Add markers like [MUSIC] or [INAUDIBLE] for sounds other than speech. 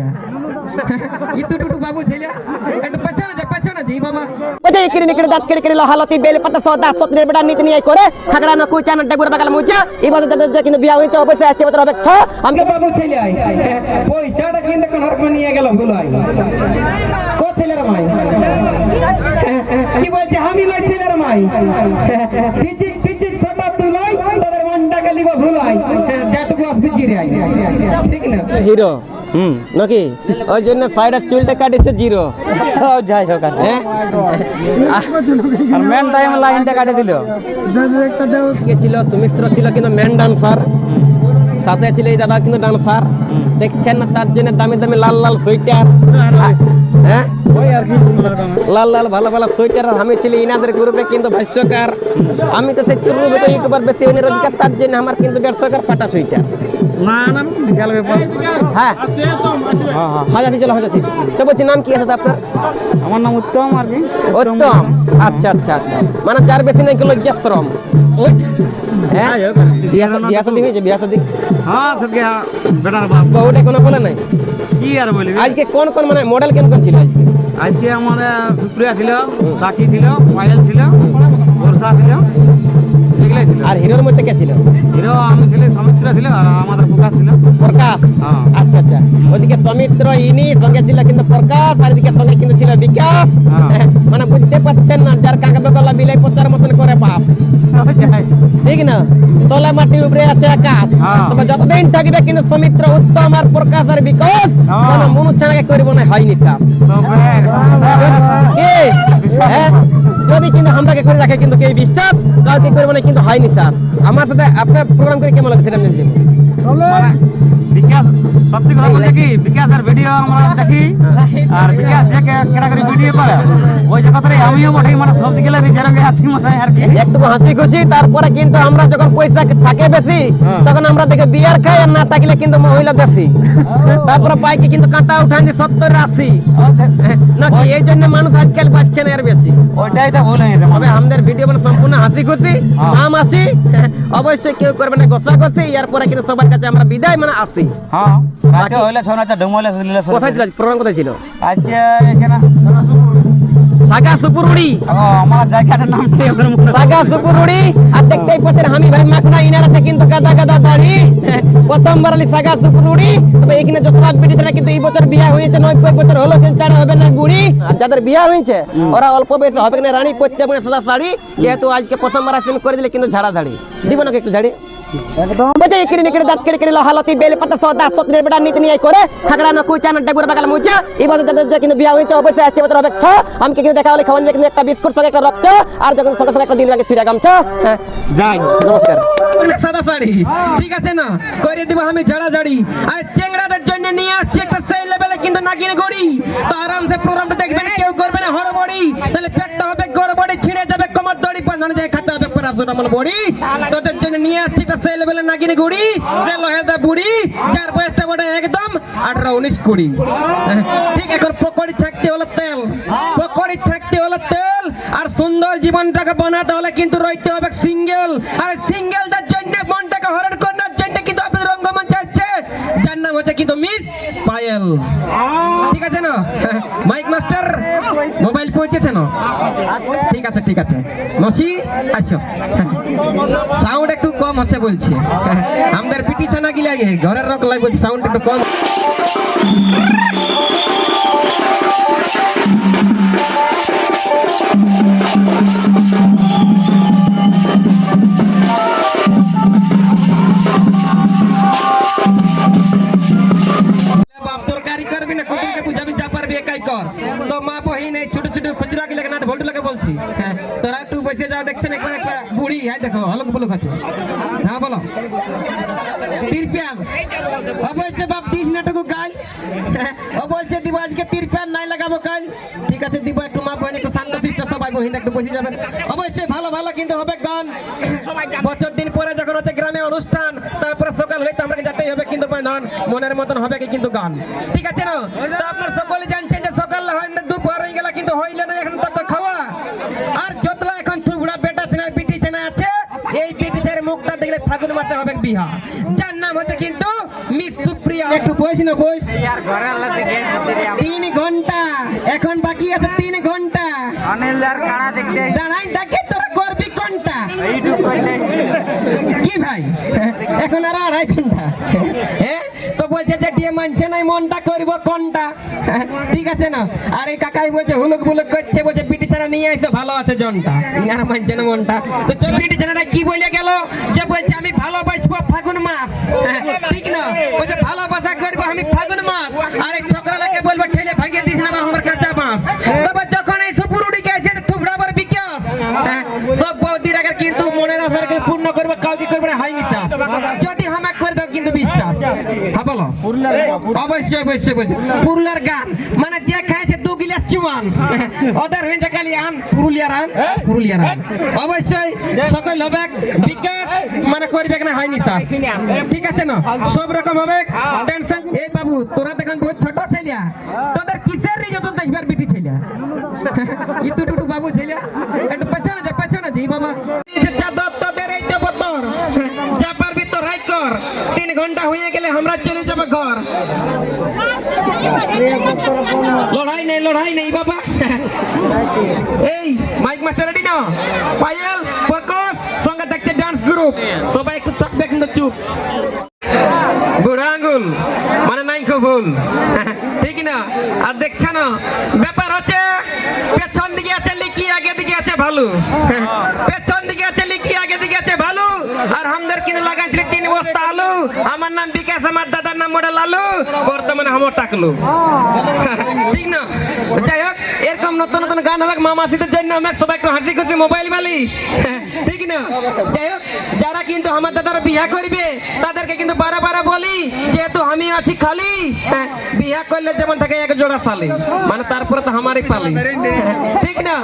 ছেলে ইতু টুটু বাবু ছেলে। একটু পেছনে যা পেছনে যা ই বাবা। ওই ইকড়ি নিকড়ি দাঁত কেড়ে কেড়ে হালতি বেল পাতা সদা সত্রের বেটা নীতি নিয়ে করে থাকড়া না কুচা না ডেগুর বাগাল মুচা এই বছর যাদের কিন্তু বিয়া হয়েছে অবশ্যই আসছে বছর হবে আমি বাবু ছেলে আই পয়সাটা কিন্তু কোন হরকম নিয়ে গেল ভুল আই কো ছেলের মাই? কি বলছে? আমি নয় ছেলের মাই। তুলাই তাদের যেটুকু জিরে আই ঠিক না? হিরো। হুম। নাকি? ওই জন্য সাইডের চুলটা কাটেছে জিরো যাই হোক আর হ্যাঁ? মেন টাইম লাইনটা কাটে দিল। কে ছিল? সুমিত্র ছিল কিন্তু মেন ডান্সার সাথে ছিল এই দাদা কিন্তু ডান্সার দেখছেন না তার জন্য দামি দামি লাল লাল সোয়েটার হ্যাঁ? লাল লাল ভালো ভালো সোয়েটার আমি ছিল ইনাদের গ্রুপে কিন্তু ভাষ্যকার। আমি তো সেই গ্রুপে তো ইউটিউবার বেশি উনি রোজগার তার জন্য আমার কিন্তু দেড়শোকার ফাটা সোয়েটার। না না বিশাল ব্যাপার। হ্যাঁ। হ্যাঁ হ্যাঁ। হাজার চলো হাজার তো বলছি নাম কি আছে আপনার? আমার নাম উত্তম আর কি। উত্তম। আচ্ছা আচ্ছা আচ্ছা। মানে যার বেশি নাকি লজ্জাশ্রম হ্যাঁ। বিয়া বিয়া শাদী হয়েছে বিয়া শাদী? হ্যাঁ সরকে বেটার বাপ। বহুটা কোনো বলে নাই? কি আর বলবি? আজকে কোন কোন মানে মডেল কেন কোন ছিল আজকে? আজকে আমাদের সুপ্রিয়া ছিল সাক্ষী ছিল পায়েল ছিল বর্ষা ছিল। ছিল আর হিরোর মধ্যে কে ছিল? হিরো আমি ছিল সমিত্র ছিল আর আমাদের প্রকাশ ছিল। প্রকাশ? হ্যাঁ। আচ্ছা আচ্ছা। ওদিকে সমিত্র ইনি সঙ্গে ছিল কিন্তু প্রকাশ আর এদিকে সঙ্গে কিন্তু ছিল বিকাশ। হ্যাঁ। [LAUGHS] মানে বুঝতে পারছেন না যার কাকা বেগলা বিলাই পচার মতন করে বাপ। ঠিক না? তলে মাটি উপরে আছে আকাশ। হ্যাঁ। তবে যতদিন থাকবে কিন্তু সমিত্র উত্তম আর প্রকাশ আর বিকাশ। কোনো মনু ছাড়াকে করব না হয়নি কি হ্যাঁ? যদি কিন্তু আমরাকে করে রাখে কিন্তু কেউ বিশ্বাস কাউকে করব না কিন্তু হয়নি স্যার আমার সাথে আপনার প্রোগ্রাম করে কেমন লাগছে সেটা। মানে বিকাশ সত্যি কথা বলতে কি বিকাশের ভিডিও আমরা দেখি আর বিকাশ যে কেটা ভিডিও করে ওই জগতের আমিও মোটাই মানে সব দিকে রিজের আছি মানে আর কি। একটু হাসি খুশি তারপরে কিন্তু আমরা যখন পয়সা থাকে বেশি হ্যাঁ। তখন আমরা দেখে বিয়ার খাই আর না থাকলে কিন্তু মহিলা দেশি। তারপরে বাইকে কিন্তু কাঁটা উঠান যে সত্তর আশি। নাকি এই জন্য মানুষ আজকাল পাচ্ছে না আর বেশি। ওইটাই তো ভুল তবে আমাদের ভিডিও মানে সম্পূর্ণ হাসি খুশি হ্যাঁ। নাম আসি অবশ্যই কেউ করবে না গোসা গোসি এরপরে কিন্তু সবার কাছে আমরা বিদায় মানে আসি। হ্যাঁ রাতে হইলে নাচা ডুমলে কোথায় ছিল প্রোগ্রাম কোথায় ছিল? আজকে এখানে সাগা সুপুরুড়ি। ও, আমার জায়গাটার নাম কি সাগা সুপুরুড়ি? আর দেখতেই আমি ভাই মাখনা ইনার কিন্তু গাদা গাদা দাড়ি। প্রথমবার আলি সাগা সুপুরুড়ি। তবে এখানে যত রাত বেটিছেন কিন্তু এই বছর বিয়া হয়েছে নব্বই বছর হলো কিন্তু হবে না গুড়ি। আর যাদের বিয়া হয়েছে ওরা অল্প বয়সে হবে না রানী পড়তে সাদা শাড়ি যেহেতু আজকে প্রথমবার আসেন করে দিলে কিন্তু ঝাড়া ঝাড়ি দিব নাকি একটু ঝাড়ি? বলছে ইকড়ি দাঁত কেড়ে কেড়ে হালতি বেল পাতা সদা সত্রের বেটা নীতি নিয়ে করে থাকড়া না কুচা না ডেগুর বাগাল মুচা এই বছর কিন্তু বিয়া হয়েছে অবশ্যই আসছে বছর হবে আমি কিন্তু দেখা হলে খাওয়ান কিন্তু একটা বিস্কুট সঙ্গে একটা রক্ত আর যখন সঙ্গে সঙ্গে একটা দিন লাগে ছিড়া গামছা। হ্যাঁ। যাই। নমস্কার। সাদা শাড়ি। ঠিক আছে না? করে দিব আমি ঝাড়া ঝাড়ি আর চেংড়াদের জন্য নিয়ে আসছি একটা সেই লেভেলে কিন্তু নাগিনে গড়ি তো আরামসে প্রোগ্রামটা দেখবেন কেউ করবে না হড়বড়ি। বাঁধানো যায় খাতে হবে প্যারাসিটামল বড়ি। তোদের জন্য নিয়ে আসছি একটা লেভেলে নাগিনে গড়ি, যে লোহেদা বুড়ি, যার বয়সটা বড় একদম আঠারো, উনিশ, কুড়ি। ঠিক এখন পকড়ি থাকতে হলো তেল, পকড়ি থাকতে হলো তেল, আর সুন্দর জীবনটাকে বানাতে হলে কিন্তু রইতে হবে সিঙ্গেল। আর সিঙ্গেলদের জন্য, মনটাকে হরণ করার জন্য কিন্তু আপনাদের রঙ্গমঞ্চ আছে যার নাম হচ্ছে কিন্তু মিস পায়েল। ঠিক আছে না? মাইক মাস্টার মোবাইল পৌঁছেছে না? ঠিক আছে ঠিক আছে। নসি আসো। সাউন্ড একটু কম হচ্ছে বলছি। আমাদের পিটি না কি লাগে, ঘরের রক লাগে বলছি সাউন্ড একটু কম। তো মা বহিন এই ছোট ছোট খুচরা কি লাগে না ভোল্ট লাগে হ্যাঁ তোরা একটু বসে যাও দেখছেন একবার একটা বুড়ি। দেখো বলক আছে। হ্যাঁ বলো। তিরপিয়াল ও বাপ, দিস নাটকু কাল দিব আজকে তিরপিয়াল নাই লাগাবো কাল ঠিক আছে, দিব একটু মা বহিন একটু শান্ত শিষ্ট, সবাই বহিন একটু বসে যাবেন। অবশ্যই ভালো ভালো, কিন্তু হবে গান। বছর দিন পরে যখন হচ্ছে গ্রামে অনুষ্ঠান, তারপরে সকাল হলে তো আমাকে যেতেই হবে কিন্তু নন মনের মতন হবে কি কিন্তু গান। ঠিক আছে না? আপনার সকলে জানছেন যে সকাল হয় না দুপুর হইলে না এখন তক খাওয়া। আর যতলা এখন বুড়া বেটা ছেনা বিটি ছেনা আছে এই বিটি মুখটা দেখলে ফাগুন মাসে হবে বিহা। যার নাম হচ্ছে কিন্তু মিস সুপ্রিয়া। একটু বইস না বইস তিন ঘণ্টা। এখন বাকি আছে তিন ঘণ্টা। দাঁড়াই দেখে তোরা করবি কোনটা? কি ভাই? এখন আর আড়াই ঘণ্টা। হ্যাঁ? বলছে যে ডিএ মানছে নাই মনটা কোনটা? ঠিক আছে না? কাকাই বলছে, হুলুক বুলুক করছে, বলছে, পিটি নিয়ে ভালো আছে জনটা মানছে না মনটা। তো চল, পিটি কি বলে গেল? যে বলছে, আমি ভালোবাসবো ফাগুন মাস। ঠিক না? বলছে, ভালোবাসা করব আমি ফাগুন মাস। আর এই বলব, ঠেলে ভাগিয়ে দিস না, আমার কাঁচা মাস তবে যখন এই সুপুরুটি গেছে থুবড়াবার বিকাশ হ্যাঁ, সব বৌদির আগে কিন্তু মনের আশাকে পূর্ণ করবে কাউকে করবে না হাই মিটা যদি হামাক করে দাও কিন্তু বিশ্বাস হ্যাঁ বলো অবশ্যই অবশ্যই অবশ্যই। পুরুলিয়ার গান। মানে যে খাইছে দু গিলাস চুয়ান। ওদের হয়েছে খালি আন পুরুলিয়ার আন পুরুলিয়ার আন। অবশ্যই সকল হবে বিকাশ মানে করবে না হয়নি তার। ঠিক আছে না? সব রকম হবে টেনশন এই বাবু তোরা দেখুন বহুত ছোট ছেলিয়া। তোদের কিসের রে যত দেখবার বিটি ছেলিয়া? ইতু টুটু বাবু ছেলিয়া। একটু পেছনে যা পেছনে যা। বাবা। হয়ে গেলে আমরা চলে যাব ঘর। লড়াই নেই লড়াই নেই বাবা। এই মাইক মাস্টার রেডি না পায়েল, প্রকাশ, সঙ্গে দেখছে ডান্স গ্রুপ সবাই একটু থাকবে কিন্তু চুপ। বুড়া আঙ্গুল মানে নাই খুব ভুল। ঠিক না? আর দেখছ না? ব্যাপার হচ্ছে, পেছন দিকে আছে লিকি আগে দিকে আছে, ভালো পেছন দিকে আছে লিকি আগে দিকে আছে ভালো আর আমাদের কিনে লাগাইছিল তিন বস্তা আলু আমার নাম বিকাশ আমার দাদার নাম মোড়া লালু বর্তমানে আমার টাকলু। ঠিক না? যাই হোক এরকম নতুন নতুন গান হবে মামা শীতের জন্য আমি সবাই একটু হাসি খুশি মোবাইল মালি। ঠিক না? যাই হোক যারা কিন্তু আমার দাদার বিয়া করবে তাদেরকে কিন্তু বারা বারা বলি যেহেতু আমি আছি খালি হ্যাঁ, বিয়া করলে যেমন থাকে এক জোড়া সালি মানে তারপরে তো আমারই পালি। ঠিক না?